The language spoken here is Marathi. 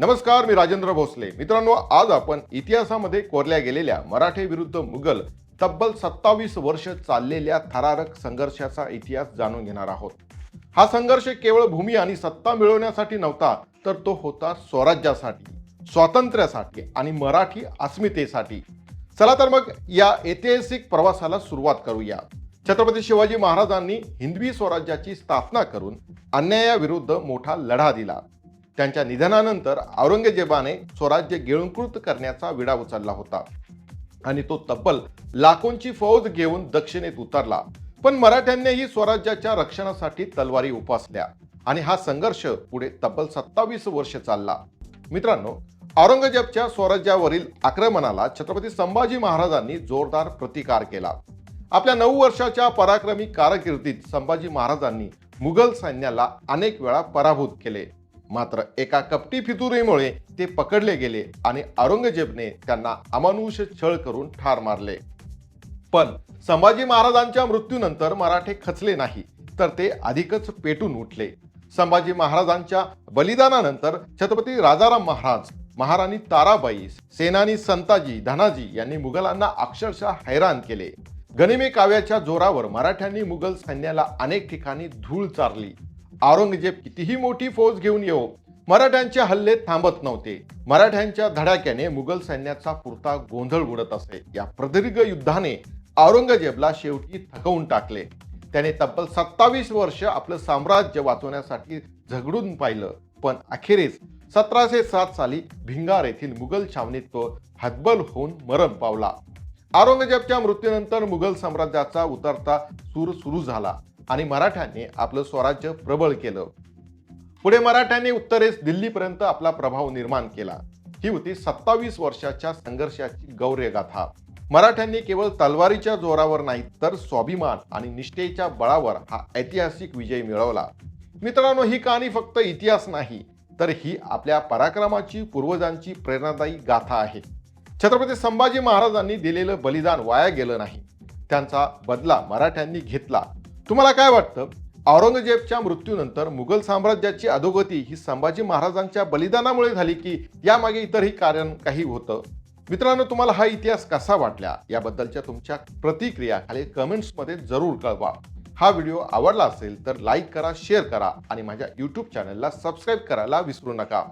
नमस्कार मी राजेंद्र भोसले. मित्रांनो आज आपण इतिहासामध्ये कोरल्या गेलेल्या मराठे विरुद्ध मुघल तब्बल सत्तावीस वर्ष चाललेल्या थरारक संघर्षाचा इतिहास जाणून घेणार आहोत. हा संघर्ष केवळ भूमी आणि सत्ता मिळवण्यासाठी नव्हता तर तो होता स्वराज्यासाठी स्वातंत्र्यासाठी आणि मराठी अस्मितेसाठी. चला तर मग या ऐतिहासिक प्रवासाला सुरुवात करूया. छत्रपती शिवाजी महाराजांनी हिंदवी स्वराज्याची स्थापना करून अन्यायाविरुद्ध मोठा लढा दिला. त्यांच्या निधनानंतर औरंगजेबाने स्वराज्य गिळंकृत करण्याचा विडा उचलला होता. आणि तो तब्बल लाखोंची फौज घेऊन दक्षिणेत उतरला. पण मराठ्यांनीही स्वराज्याच्या रक्षणासाठी तलवारी उपासल्या. आणि हा संघर्ष पुढे तब्बल सत्तावीस वर्ष चालला. मित्रांनो औरंगजेबच्या स्वराज्यावरील आक्रमणाला छत्रपती संभाजी महाराजांनी जोरदार प्रतिकार केला. आपल्या नऊ वर्षाच्या पराक्रमी कारकिर्दीत संभाजी महाराजांनी मुघल सैन्याला अनेक वेळा पराभूत केले. मात्र एका कपटी फितुरीमुळे ते पकडले गेले आणि औरंगजेबने त्यांना अमानुष छळ करून ठार मारले. पण संभाजी महाराजांच्या मृत्यूनंतर मराठे खचले नाही तर ते अधिकच पेटून उठले. संभाजी महाराजांच्या बलिदानानंतर छत्रपती राजाराम महाराज महाराणी ताराबाई सेनानी संताजी धनाजी यांनी मुघलांना अक्षरशः हैराण केले. गनिमी काव्याच्या जोरावर मराठ्यांनी मुघल सैन्याला अनेक ठिकाणी धूळ चारली. औरंगजेब कितीही मोठी फौज घेऊन येऊ मराठ्यांचे हल्ले थांबत नव्हते. मराठ्यांच्या धडाक्याने मुघल सैन्याचा पुरता गोंधळ उडत असे. या प्रदीर्घ युद्धाने औरंगजेबला शेवटी थकवून टाकले. त्याने तब्बल सत्तावीस वर्ष आपलं साम्राज्य वाचवण्यासाठी झगडून पाहिलं. पण अखेरीस सतराशे सात साली भिंगार येथील मुघल छावणीत तो हतबल होऊन मरण पावला. औरंगजेबच्या मृत्यूनंतर मुघल साम्राज्याचा उतरता सूर सुरू झाला. आणि मराठ्यांनी आपलं स्वराज्य प्रबळ केलं. पुढे मराठ्यांनी उत्तरेस दिल्लीपर्यंत आपला प्रभाव निर्माण केला. ही होती सत्तावीस वर्षाच्या संघर्षाची गौर्यगाथा मराठ्यांनी केवळ तलवारीच्या जोरावर नाही तर स्वाभिमान आणि निष्ठेच्या बळावर हा ऐतिहासिक विजय मिळवला. मित्रांनो ही कहाणी फक्त इतिहास नाही तर ही आपल्या पराक्रमाची पूर्वजांची प्रेरणादायी गाथा आहे. छत्रपती संभाजी महाराजांनी दिलेलं बलिदान वाया गेलं नाही. त्यांचा बदला मराठ्यांनी घेतला. तुम्हाला काय वाटतं? औरंगजेबच्या मृत्यूनंतर मुघल साम्राज्याची अधोगती ही संभाजी महाराजांच्या बलिदानामुळे झाली की यामागे इतरही कारण काही होतं? मित्रांनो तुम्हाला हा इतिहास कसा वाटला? याबद्दलच्या तुमच्या प्रतिक्रिया खाली कमेंट्समध्ये जरूर कळवा. हा व्हिडिओ आवडला असेल तर लाईक करा शेअर करा आणि माझ्या यूट्यूब चॅनलला सबस्क्राईब करायला विसरू नका.